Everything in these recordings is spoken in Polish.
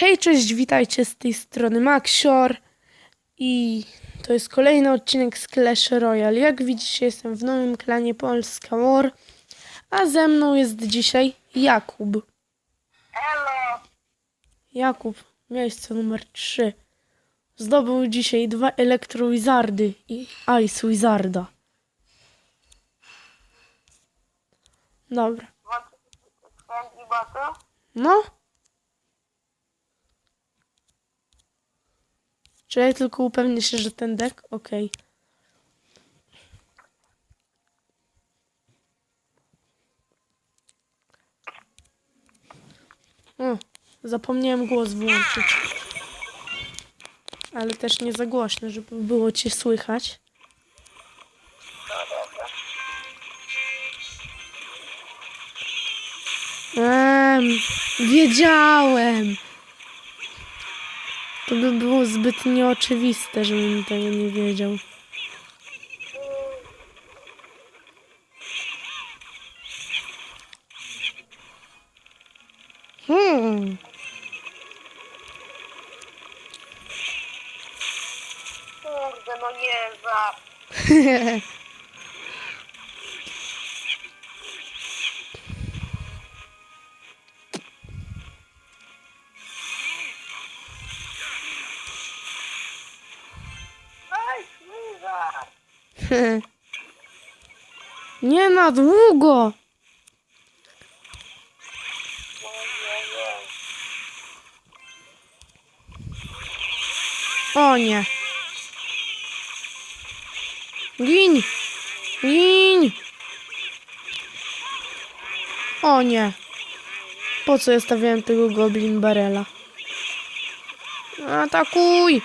Hej, cześć, witajcie z tej strony Maxior i to jest kolejny odcinek z Clash Royale. Jak widzicie, jestem w nowym klanie Polska War, a ze mną jest dzisiaj Jakub. Elo! Jakub, miejsce numer 3. Zdobył dzisiaj dwa Elektro Wizardy i Ice Wizarda. Dobra. No. Czy ja tylko upewnię się, że ten deck? Okej. O, zapomniałem głos wyłączyć. Ale też nie za głośno, żeby było cię słychać. Em, wiedziałem. To by było zbyt nieoczywiste, żebym tego nie wiedział. Hmm. Kurde, no nie za. nie na długo. O nie. Gin! Gin! O nie. Po co ja stawiałem tego Goblin Barela? Atakuj!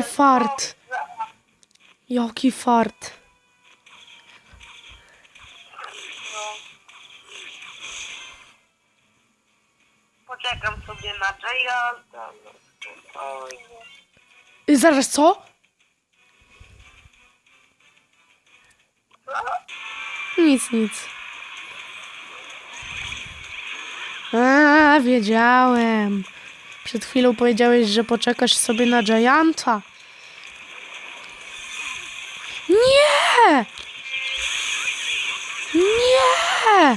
Ale fart. Jaki fart. Poczekam sobie na. No spokojnie. Y, Zaraz co? Co? Nic, nic. A, wiedziałem. Przed chwilą powiedziałeś, że poczekasz sobie na Gianta. Nie! Nie!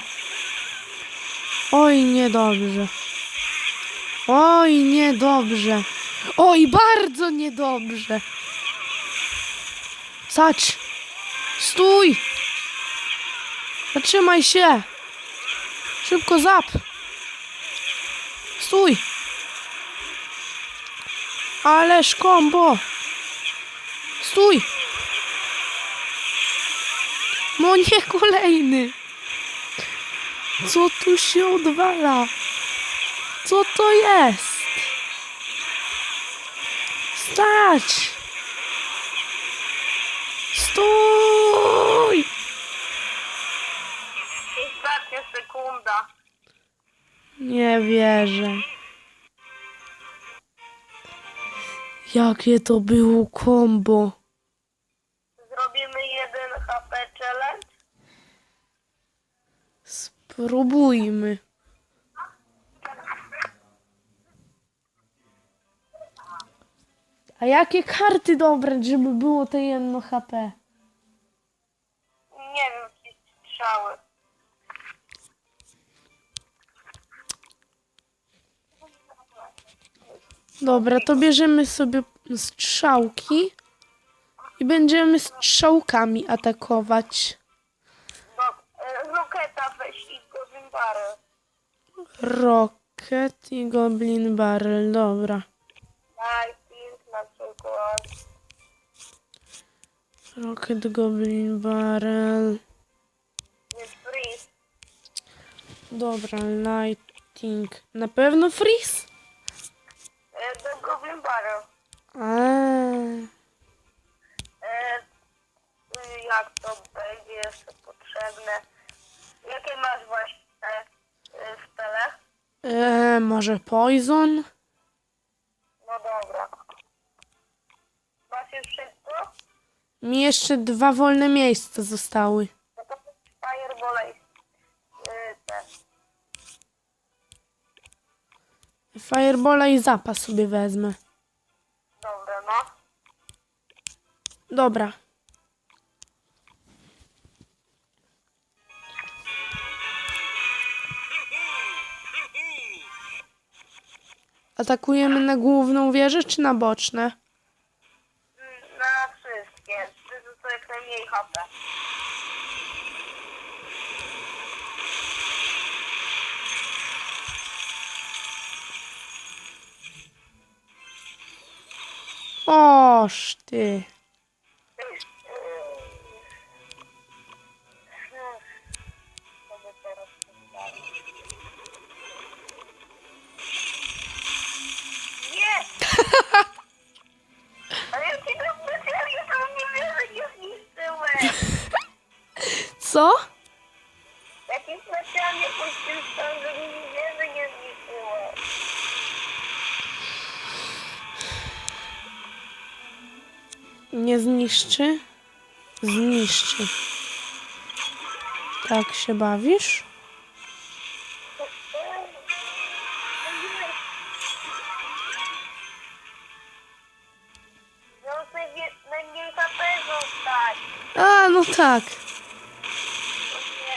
Oj, niedobrze. Oj, niedobrze. Oj, bardzo niedobrze. Sacz! Stój! Zatrzymaj się! Szybko zap! Stój! Ależ kombo! Stój! No nie kolejny! Co tu się odwala? Co to jest? Stać! Stój! Ostatnia sekunda. Nie wierzę. Jakie to było kombo. Spróbujmy. A jakie karty dobrać, żeby było te jedno HP? Nie wiem, jakieś strzały. Dobra, to bierzemy sobie strzałki i będziemy strzałkami atakować. No, e, Roketa weź i go wymbarę. Rocket i Goblin Barrel, dobra. Nighting na przykład. Rocket, Goblin Barrel. Nie freeze. Dobra, Lighting. Na pewno Freeze? Może Poison? No dobra. Masz już wszystko? Mi jeszcze dwa wolne miejsca zostały. No to Fireball y, i i zapas sobie wezmę. Dobra, no. Dobra. Atakujemy na główną wieżę czy na boczne? Na wszystkie. To, to jak najmniej HP. Oż ty. Co? Ja ci specjalnie puściłem, żeby mi nie zniszczyłem. Nie zniszczy? Zniszczy. Tak się bawisz? No najmniej HP zostać. No tak. Nie,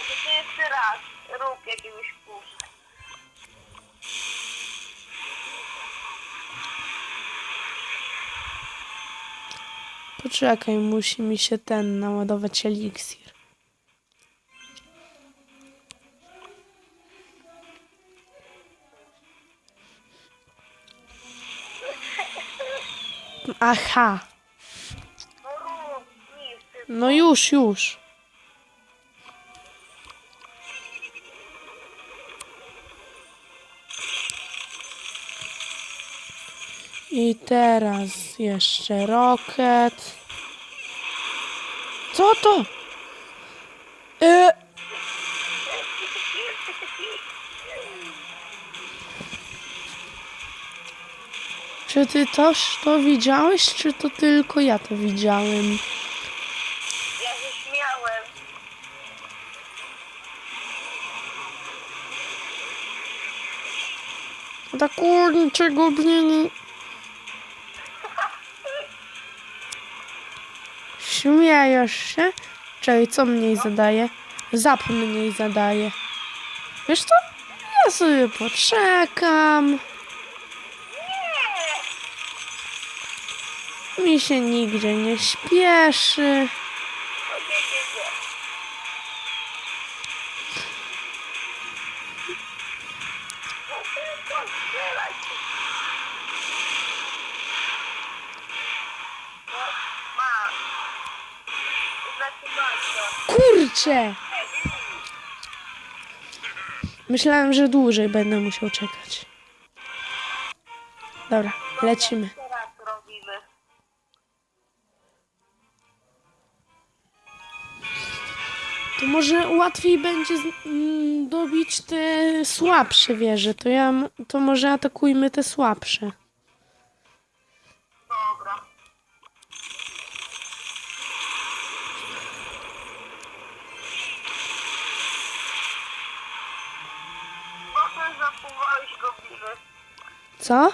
to ty jeszcze raz rób jakiegoś puszka. Poczekaj, musi mi się ten naładować eliksir. Aha. No już, już. I teraz jeszcze rocket. Co to? E, czy ty też to widziałeś, czy to tylko ja to widziałem? Ja się śmiałem. Tak kurczego bliny. Śmiejesz się? Czekaj, co mniej zadaje? Zap mniej zadaje. Wiesz co? Ja sobie poczekam. Mi się nigdzie nie śpieszy. Myślałem, że dłużej będę musiał czekać. Dobra, lecimy. To może łatwiej będzie z- mm, dobić te słabsze wieże. To ja, to może atakujmy te słabsze. Potem zapływałeś gobliny. Co?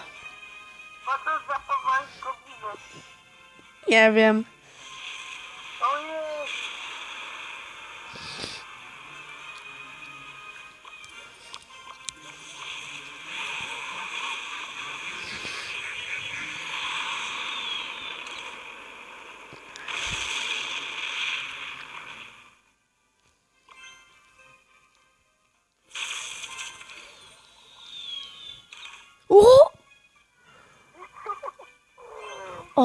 Zapływałeś gobliny. Nie wiem.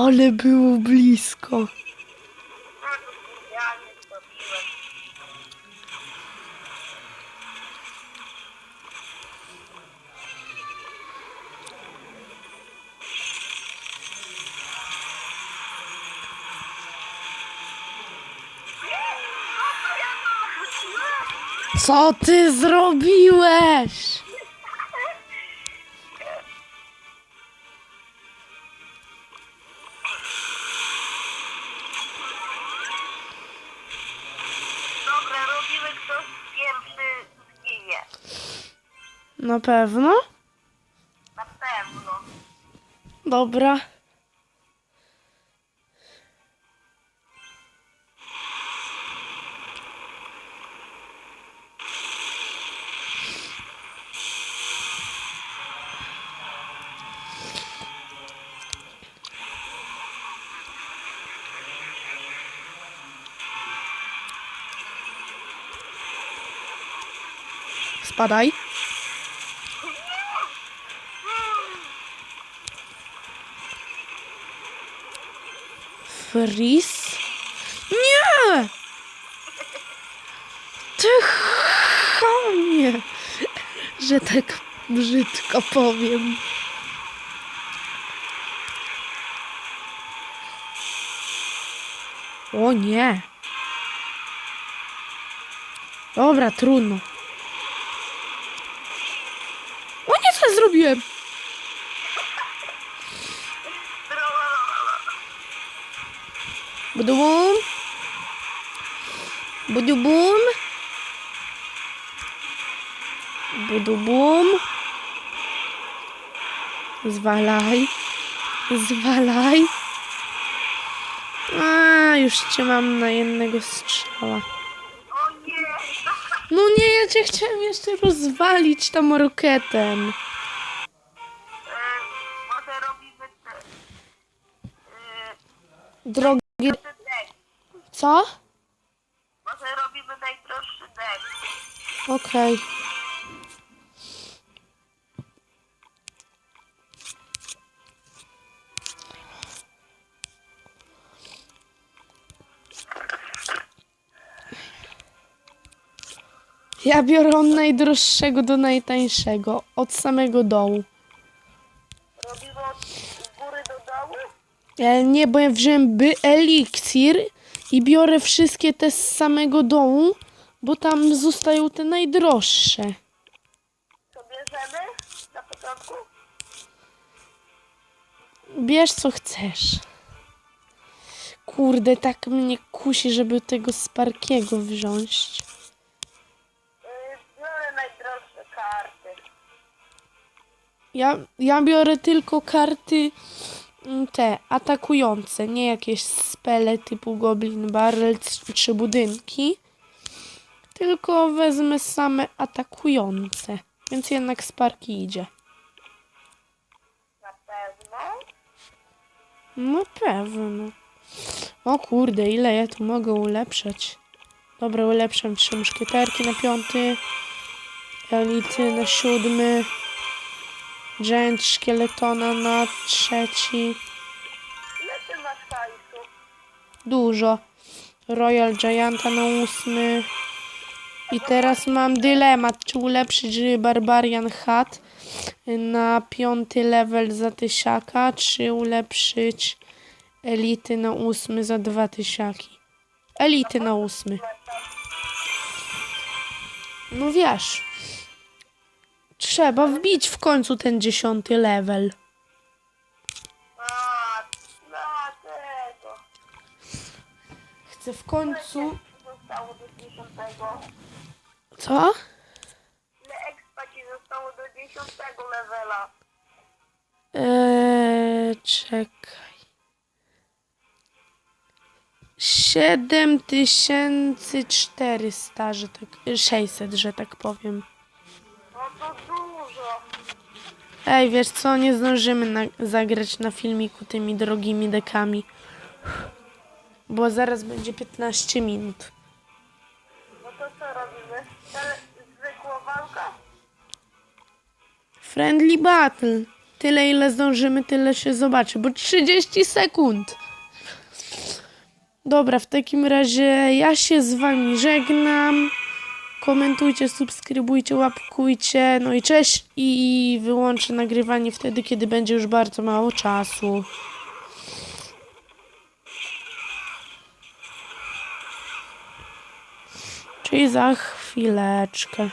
Ale było blisko. Co ty zrobiłeś? Na pewno? Na pewno. Dobra. Spadaj. Fris? Nie! Ty chamie, że tak brzydko powiem. O nie. Dobra, trudno. Budubum. Budubum. Budubum. Zwalaj. Zwalaj. A, już cię mam na jednego strzała. O nie! No nie, ja cię chciałem jeszcze rozwalić tam rokietem. E, Drogi... Co? Może robimy najdroższy. Okej. Ja biorę od najdroższego do najtańszego, od samego dołu. Robimy od góry do dołu? E, nie, bo ja wziąłem by eliksir i biorę wszystkie te z samego dołu, bo tam zostają te najdroższe. Co bierzemy na początku? Bierz co chcesz. Kurde, tak mnie kusi, żeby tego Sparkiego wziąć. E, biorę najdroższe karty. Ja, ja biorę tylko karty te atakujące, nie jakieś spele typu Goblin Barrel czy budynki. Tylko wezmę same atakujące. Więc jednak Sparki idzie. Na pewno. No pewno. O kurde, ile ja tu mogę ulepszać. Dobra, ulepszam trzy muszkieterki na piąty. Elity na siódmy. Giant szkieletona na trzeci. Dużo. Royal Gianta na ósmy. I teraz mam dylemat, czy ulepszyć Barbarian Hat na piąty level za tysiaka, czy ulepszyć Elity na ósmy za dwa tysiaki. Elity na ósmy. No wiesz. Trzeba wbić w końcu ten dziesiąty level. A, dlatego. Chcę w końcu... Co? Ile expa zostało do? Eee, czekaj. 7400, że tak. 600, że tak powiem. No to dużo. Ej, wiesz co? Nie zdążymy na, zagrać na filmiku tymi drogimi dekami. Bo zaraz będzie 15 minut. No to co robimy? Zwykła walka? Friendly battle. Tyle ile zdążymy, tyle się zobaczy, bo 30 sekund. Dobra, w takim razie ja się z wami żegnam. Komentujcie, subskrybujcie, łapkujcie. No i cześć. I wyłączę nagrywanie wtedy, kiedy będzie już bardzo mało czasu. Czyli za chwileczkę.